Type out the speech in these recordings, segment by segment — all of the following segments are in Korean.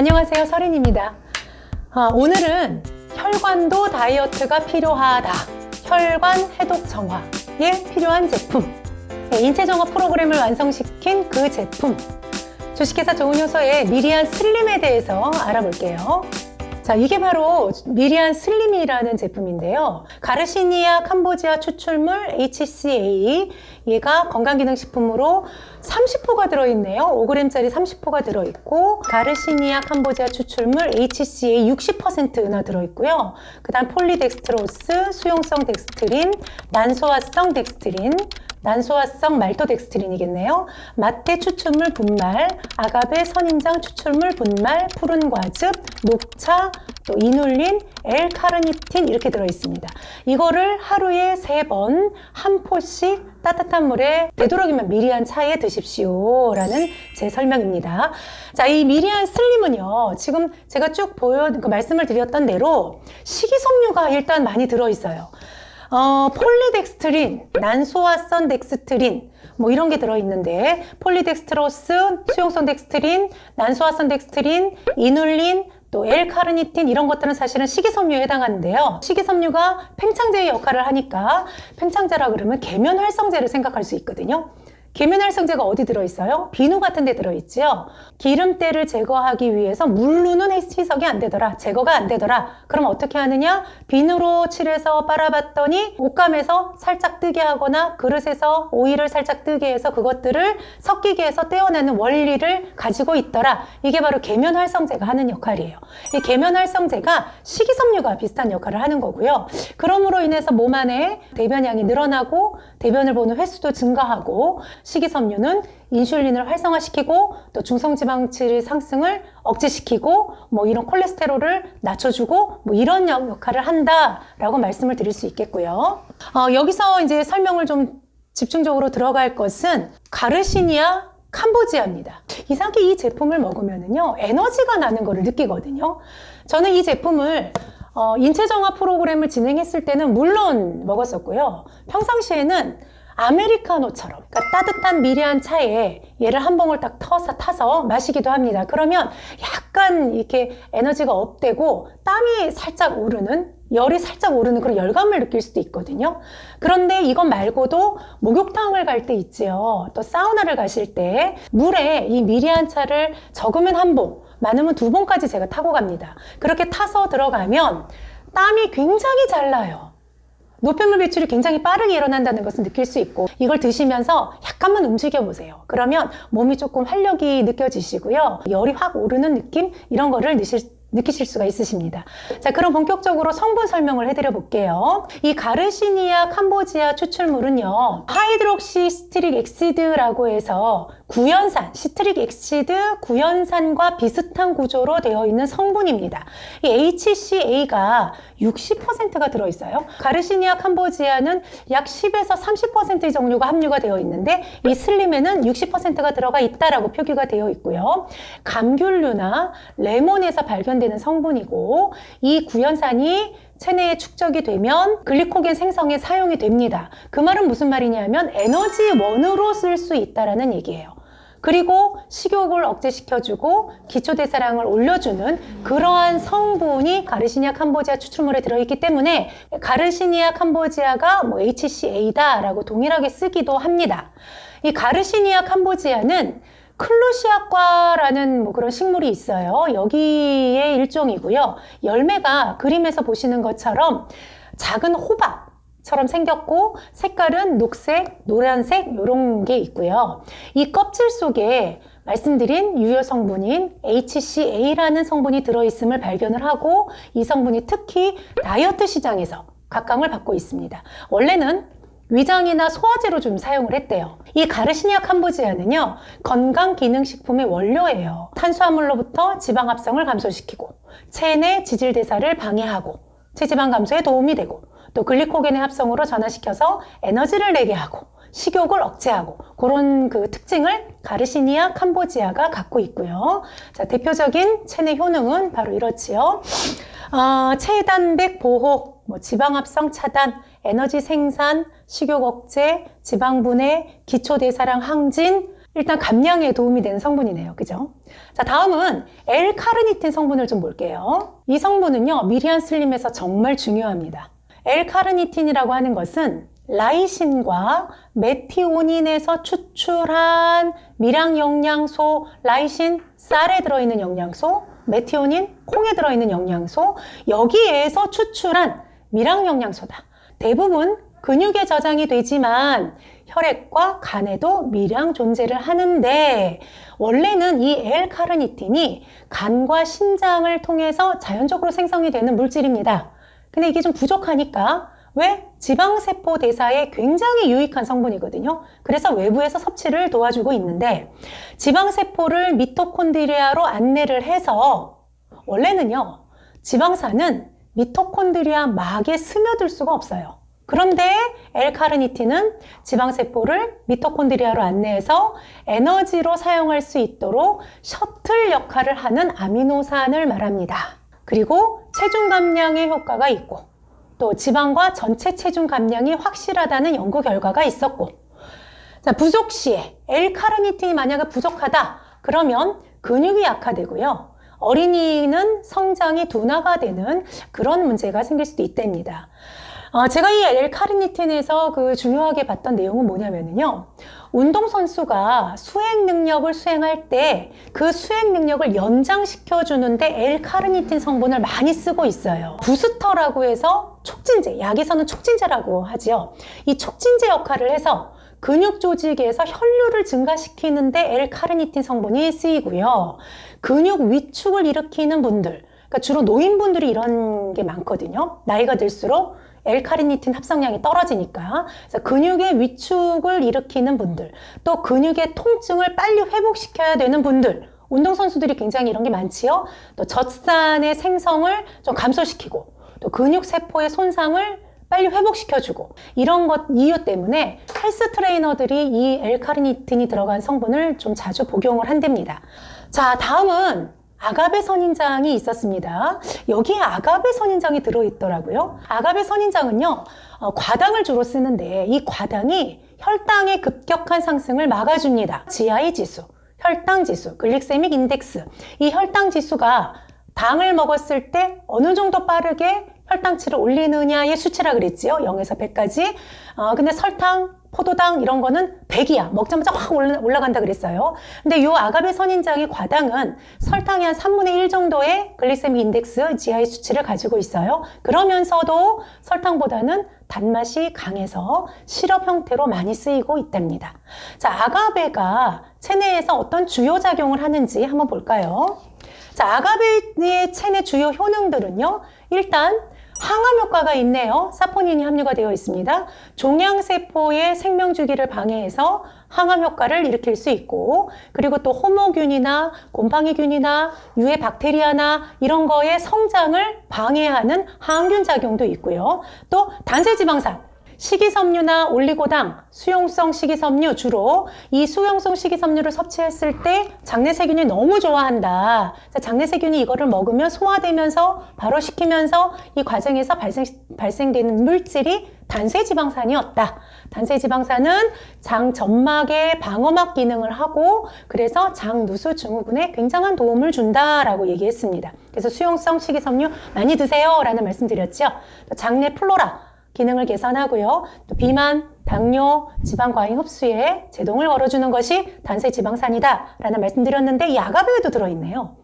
안녕하세요. 설인입니다. 아, 오늘은 혈관도 다이어트가 필요하다. 혈관 해독 정화에 필요한 제품. 네, 인체 정화 프로그램을 완성시킨 그 제품. 주식회사 좋은 요소의 미리안 슬림에 대해서 알아볼게요. 자, 이게 바로 미리안 슬림이라는 제품인데요. 가르시니아 캄보지아 추출물 HCA. 얘가 건강기능식품으로 30호가 들어있네요. 5g짜리 30호가 들어있고, 가르시니아 캄보지아 추출물 HCA 60%나 들어있고요. 그 다음 폴리덱스트로스, 수용성 덱스트린, 난소화성 덱스트린, 난소화성 말토덱스트린이겠네요. 마테 추출물 분말, 아가베 선인장 추출물 분말, 푸른 과즙, 녹차, 또 이눌린, L카르니틴 이렇게 들어 있습니다. 이거를 하루에 세 번 한 포씩 따뜻한 물에 되도록이면 미리한 차에 드십시오. 라는 제 설명입니다. 자, 이 미리한 슬림은요, 지금 제가 쭉 보여, 그 말씀을 드렸던 대로 식이섬유가 일단 많이 들어 있어요. 어, 폴리덱스트린, 난소화성 덱스트린, 뭐 이런 게 들어있는데, 폴리덱스트로스, 수용성 덱스트린, 난소화성 덱스트린, 이눌린, 또 L카르니틴 이런 것들은 사실은 식이섬유에 해당하는데요. 식이섬유가 팽창제의 역할을 하니까 팽창제라 그러면 계면 활성제를 생각할 수 있거든요. 계면활성제가 어디 들어있어요? 비누 같은 데 들어있지요. 기름때를 제거하기 위해서 물로는 해치석이 안 되더라. 제거가 안 되더라. 그럼 어떻게 하느냐? 비누로 칠해서 빨아봤더니 옷감에서 살짝 뜨게 하거나 그릇에서 오일을 살짝 뜨게 해서 그것들을 섞이게 해서 떼어내는 원리를 가지고 있더라. 이게 바로 계면활성제가 하는 역할이에요. 이 계면활성제가 식이섬유가 비슷한 역할을 하는 거고요. 그럼으로 인해서 몸 안에 대변량이 늘어나고 대변을 보는 횟수도 증가하고 식이섬유는 인슐린을 활성화시키고 또 중성지방질 상승을 억제시키고 뭐 이런 콜레스테롤을 낮춰주고 뭐 이런 역- 역할을 한다라고 말씀을 드릴 수 있겠고요. 어, 여기서 이제 설명을 좀 집중적으로 들어갈 것은 가르시니아 캄보지아입니다. 이상하게 이 제품을 먹으면은요 에너지가 나는 거를 느끼거든요. 저는 이 제품을 어, 인체 정화 프로그램을 진행했을 때는 물론 먹었었고요. 평상시에는 아메리카노처럼 그러니까 따뜻한 미리한 차에 얘를 한 봉을 딱 터서 타서 마시기도 합니다. 그러면 약간 이렇게 에너지가 업되고 땀이 살짝 오르는 열이 살짝 오르는 그런 열감을 느낄 수도 있거든요. 그런데 이것 말고도 목욕탕을 갈 때 있지요. 또 사우나를 가실 때 물에 이 미리한 차를 적으면 한 봉, 많으면 두 봉까지 제가 타고 갑니다. 그렇게 타서 들어가면 땀이 굉장히 잘 나요. 노폐물 배출이 굉장히 빠르게 일어난다는 것을 느낄 수 있고 이걸 드시면서 약간만 움직여 보세요. 그러면 몸이 조금 활력이 느껴지시고요. 열이 확 오르는 느낌 이런 거를 느실 느끼실 수가 있으십니다. 자, 그럼 본격적으로 성분 설명을 해드려 볼게요. 이 가르시니아 캄보지아 추출물은요, 하이드록시 스트릭 엑시드라고 해서 구연산, 시트릭 엑시드 구연산과 비슷한 구조로 되어 있는 성분입니다. 이 HCA가 60%가 들어있어요. 가르시니아 캄보지아는 약 10에서 30%의 정류가 함유가 되어 있는데 이 슬림에는 60%가 들어가 있다라고 표기가 되어 있고요. 감귤류나 레몬에서 발견되는 성분이고 이 구연산이 체내에 축적이 되면 글리코겐 생성에 사용이 됩니다. 그 말은 무슨 말이냐면 에너지원으로 쓸 수 있다라는 얘기예요. 그리고 식욕을 억제시켜주고 기초대사량을 올려주는 그러한 성분이 가르시니아 캄보지아 추출물에 들어있기 때문에 가르시니아 캄보지아가 뭐 HCA다라고 동일하게 쓰기도 합니다. 이 가르시니아 캄보지아는 클로시아과라는 뭐 그런 식물이 있어요. 여기의 일종이고요. 열매가 그림에서 보시는 것처럼 작은 호박, 처럼 생겼고 색깔은 녹색, 노란색 이런 게 있고요. 이 껍질 속에 말씀드린 유효 성분인 HCA라는 성분이 들어있음을 발견을 하고 이 성분이 특히 다이어트 시장에서 각광을 받고 있습니다. 원래는 위장이나 소화제로 좀 사용을 했대요. 이 가르시니아 캄보지아는요, 건강기능식품의 원료예요. 탄수화물로부터 지방 합성을 감소시키고, 체내 지질대사를 방해하고, 체지방 감소에 도움이 되고, 또 글리코겐의 합성으로 전환시켜서 에너지를 내게 하고, 식욕을 억제하고, 그런 그 특징을 가르시니아 캄보지아가 갖고 있고요. 자, 대표적인 체내 효능은 바로 이렇지요. 어, 체단백 보호, 뭐 지방합성 차단, 에너지 생산, 식욕 억제, 지방 분해, 기초 대사량 항진, 일단 감량에 도움이 되는 성분이네요. 그죠? 자, 다음은 L-카르니틴 성분을 좀 볼게요. 이 성분은요, 미리안 슬림에서 정말 중요합니다. L-카르니틴이라고 하는 것은 라이신과 메티오닌에서 추출한 미량 영양소, 라이신, 쌀에 들어있는 영양소, 메티오닌, 콩에 들어있는 영양소, 여기에서 추출한 미량 영양소다. 대부분 근육에 저장이 되지만 혈액과 간에도 미량 존재를 하는데 원래는 이 L-카르니틴이 간과 신장을 통해서 자연적으로 생성이 되는 물질입니다. 근데 이게 좀 부족하니까 왜? 지방세포 대사에 굉장히 유익한 성분이거든요. 그래서 외부에서 섭취를 도와주고 있는데 지방세포를 미토콘드리아로 안내를 해서 원래는요. 지방산은 미토콘드리아 막에 스며들 수가 없어요. 그런데 L카르니틴은 지방세포를 미토콘드리아로 안내해서 에너지로 사용할 수 있도록 셔틀 역할을 하는 아미노산을 말합니다. 그리고 체중 감량에 효과가 있고 또 지방과 전체 체중 감량이 확실하다는 연구 결과가 있었고 자, 부족 시에 L카르니틴이 만약에 부족하다 그러면 근육이 약화되고요. 어린이는 성장이 둔화가 되는 그런 문제가 생길 수도 있답니다. 어, 제가 이 L카르니틴에서 그 중요하게 봤던 내용은 뭐냐면요. 운동선수가 수행 능력을 수행할 때 그 수행 능력을 연장시켜 주는데 L카르니틴 성분을 많이 쓰고 있어요. 부스터라고 해서 촉진제, 약에서는 촉진제라고 하지요. 이 촉진제 역할을 해서 근육 조직에서 혈류를 증가시키는데 L카르니틴 성분이 쓰이고요. 근육 위축을 일으키는 분들, 그러니까 주로 노인분들이 이런 게 많거든요. 나이가 들수록 L카르니틴 합성량이 떨어지니까. 그래서 근육의 위축을 일으키는 분들 또 근육의 통증을 빨리 회복시켜야 되는 분들 운동선수들이 굉장히 이런 게 많지요. 또 젖산의 생성을 좀 감소시키고 또 근육세포의 손상을 빨리 회복시켜주고 이런 것 이유 때문에 헬스 트레이너들이 이 L카르니틴이 들어간 성분을 좀 자주 복용을 한답니다. 자 다음은 아가베 선인장이 있었습니다. 여기에 아가베 선인장이 들어있더라고요. 아가베 선인장은요, 어, 과당을 주로 쓰는데 이 과당이 혈당의 급격한 상승을 막아줍니다. GI 지수, 혈당 지수, 글릭세믹 인덱스. 이 혈당 지수가 당을 먹었을 때 어느 정도 빠르게 혈당치를 올리느냐의 수치라 그랬지요. 0에서 100까지. 어, 근데 설탕, 포도당 이런 거는 100이야. 먹자마자 확 올라간다 그랬어요. 근데 이 아가베 선인장의 과당은 설탕이 한 3분의 1 정도의 글리세믹 인덱스 GI 수치를 가지고 있어요. 그러면서도 설탕보다는 단맛이 강해서 시럽 형태로 많이 쓰이고 있답니다. 자, 아가베가 체내에서 어떤 주요 작용을 하는지 한번 볼까요? 자, 아가베의 체내 주요 효능들은요. 일단 항암 효과가 있네요. 사포닌이 함유가 되어 있습니다. 종양세포의 생명주기를 방해해서 항암 효과를 일으킬 수 있고 그리고 또 호모균이나 곰팡이균이나 유해 박테리아나 이런 거의 성장을 방해하는 항균 작용도 있고요. 또 단세지방산 식이섬유나 올리고당, 수용성 식이섬유 주로 이 수용성 식이섬유를 섭취했을 때 장내 세균이 너무 좋아한다. 장내 세균이 이거를 먹으면 소화되면서 바로 식히면서 이 과정에서 발생, 발생되는 물질이 단세지방산이었다. 단세지방산은 장 점막의 방어막 기능을 하고 그래서 장 누수 증후군에 굉장한 도움을 준다라고 얘기했습니다. 그래서 수용성 식이섬유 많이 드세요 라는 말씀 드렸죠. 장내 플로라 기능을 개선하고요. 또 비만, 당뇨, 지방 과잉 흡수에 제동을 걸어주는 것이 단세 지방산이다 라는 말씀드렸는데 이 아가베에도 들어있네요.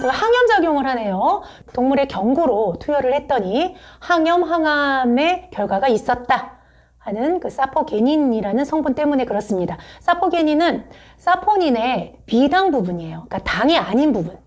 그 항염 작용을 하네요. 동물의 경구로 투여를 했더니 항염, 항암의 결과가 있었다. 하는 그 사포게닌이라는 성분 때문에 그렇습니다. 사포게닌은 사포닌의 비당 부분이에요. 그러니까 당이 아닌 부분.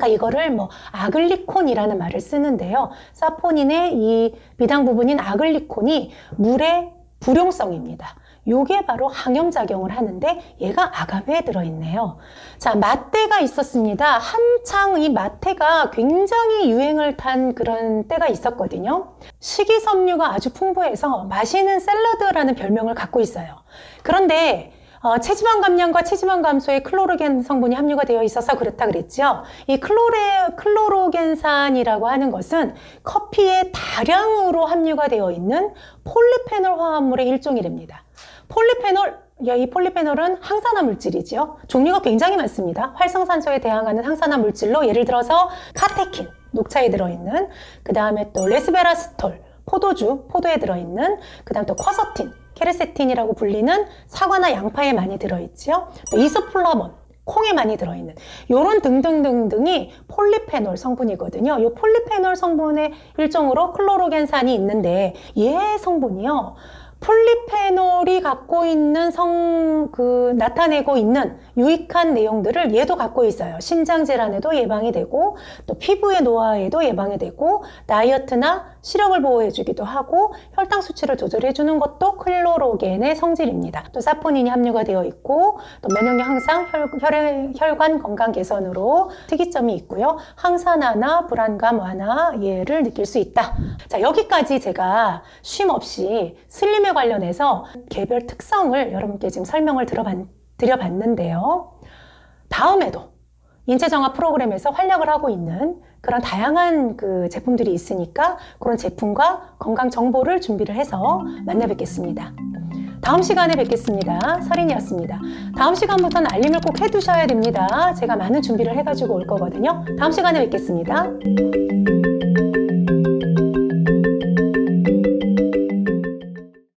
그러니까 이거를 뭐 아글리콘이라는 말을 쓰는데요. 사포닌의 이 비당 부분인 아글리콘이 물의 불용성입니다. 요게 바로 항염작용을 하는데 얘가 아가베에 들어있네요. 자, 마테가 있었습니다. 한창 이 마테가 굉장히 유행을 탄 그런 때가 있었거든요. 식이섬유가 아주 풍부해서 맛있는 샐러드라는 별명을 갖고 있어요. 그런데 어, 체지방 감량과 체지방 감소에 클로로겐 성분이 함유가 되어 있어서 그렇다 그랬죠. 이 클로레, 클로로겐산이라고 하는 것은 커피에 다량으로 함유가 되어 있는 폴리페놀 화합물의 일종이랍니다. 폴리페놀 야, 이 폴리페놀은 항산화 물질이지요. 종류가 굉장히 많습니다. 활성산소에 대항하는 항산화 물질로 예를 들어서 카테킨, 녹차에 들어있는, 그 다음에 또 레스베라스톨, 포도주, 포도에 들어있는, 그 다음 또 쿼서틴, 케르세틴이라고 불리는 사과나 양파에 많이 들어있지요. 또 이소플라본, 콩에 많이 들어있는 요런 등등등등이 폴리페놀 성분이거든요. 이 폴리페놀 성분의 일종으로 클로로겐산이 있는데 얘 성분이요. 폴리페놀이 갖고 있는 성, 그, 나타내고 있는 유익한 내용들을 얘도 갖고 있어요. 신장 질환에도 예방이 되고, 또 피부의 노화에도 예방이 되고, 다이어트나 시력을 보호해주기도 하고, 혈당 수치를 조절해주는 것도 클로로겐의 성질입니다. 또 사포닌이 함유가 되어 있고, 또 면역력 향상, 혈, 혈, 혈관 건강 개선으로 특이점이 있고요. 항산화나 불안감 완화, 예를 느낄 수 있다. 자, 여기까지 제가 쉼 없이 슬림에 관련해서 개별 특성을 여러분께 지금 설명을 들어봤, 드려봤는데요. 다음에도 인체정화 프로그램에서 활약을 하고 있는 그런 다양한 그 제품들이 있으니까 그런 제품과 건강 정보를 준비를 해서 만나 뵙겠습니다. 다음 시간에 뵙겠습니다. 설인이었습니다. 다음 시간부터는 알림을 꼭 해두셔야 됩니다. 제가 많은 준비를 해가지고 올 거거든요. 다음 시간에 뵙겠습니다.